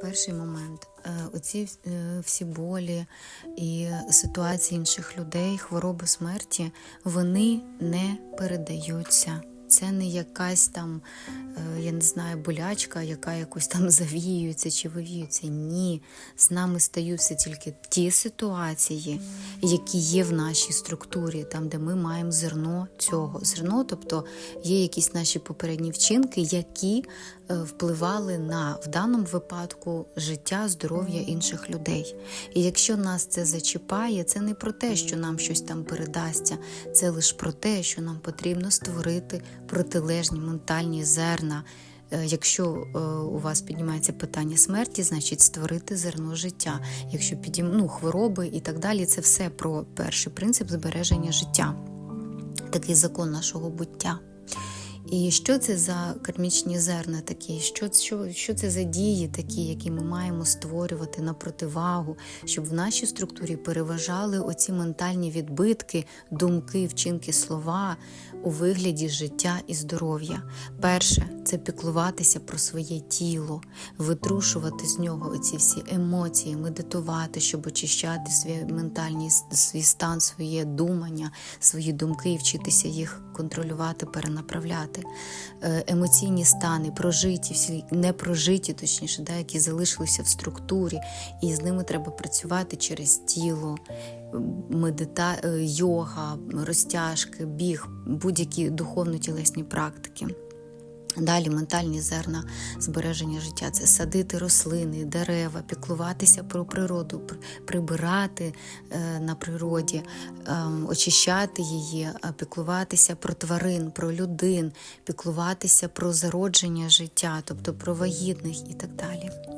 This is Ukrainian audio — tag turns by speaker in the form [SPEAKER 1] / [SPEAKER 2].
[SPEAKER 1] Перший момент Е, оці е, всі болі і ситуації інших людей, хвороби смерті, вони не передаються. Це не якась там, е, я не знаю, болячка, яка якось там завіюється чи вивіюється. Ні, з нами стаються тільки ті ситуації, які є в нашій структурі, там, де ми маємо зерно цього. Зерно, тобто є якісь наші попередні вчинки, які е, впливали на в даному випадку життя, здоров'я інших людей. І якщо нас це зачіпає, це не про те, що нам щось там передасться, це лише про те, що нам потрібно створити протилежні ментальні зерна. Е, Якщо е, у вас піднімається питання смерті, значить створити зерно життя. Якщо підійм... ну, хвороби і так далі, це все про перший принцип збереження життя, такий закон нашого буття. І що це за кармічні зерна такі? Що, що, що це за дії такі, які ми маємо створювати на противагу, щоб в нашій структурі переважали оці ментальні відбитки, думки, вчинки, слова у вигляді життя і здоров'я? Перше це піклуватися про своє тіло, витрушувати з нього оці всі емоції, медитувати, щоб очищати свій ментальний свій стан, своє думання, свої думки і вчитися їх контролювати, перенаправляти. Е, Емоційні стани, прожиті, всі непрожиті, точніше, да, які залишилися в структурі, і з ними треба працювати через тіло, медита... е, йога, розтяжки, біг, будь-які духовно-тілесні практики. Далі ментальні зерна збереження життя це садити рослини, дерева, піклуватися про природу, прибирати е, на природі, ем, очищати її, е, піклуватися про тварин, про людин, піклуватися про зародження життя, тобто про вагітних і так далі.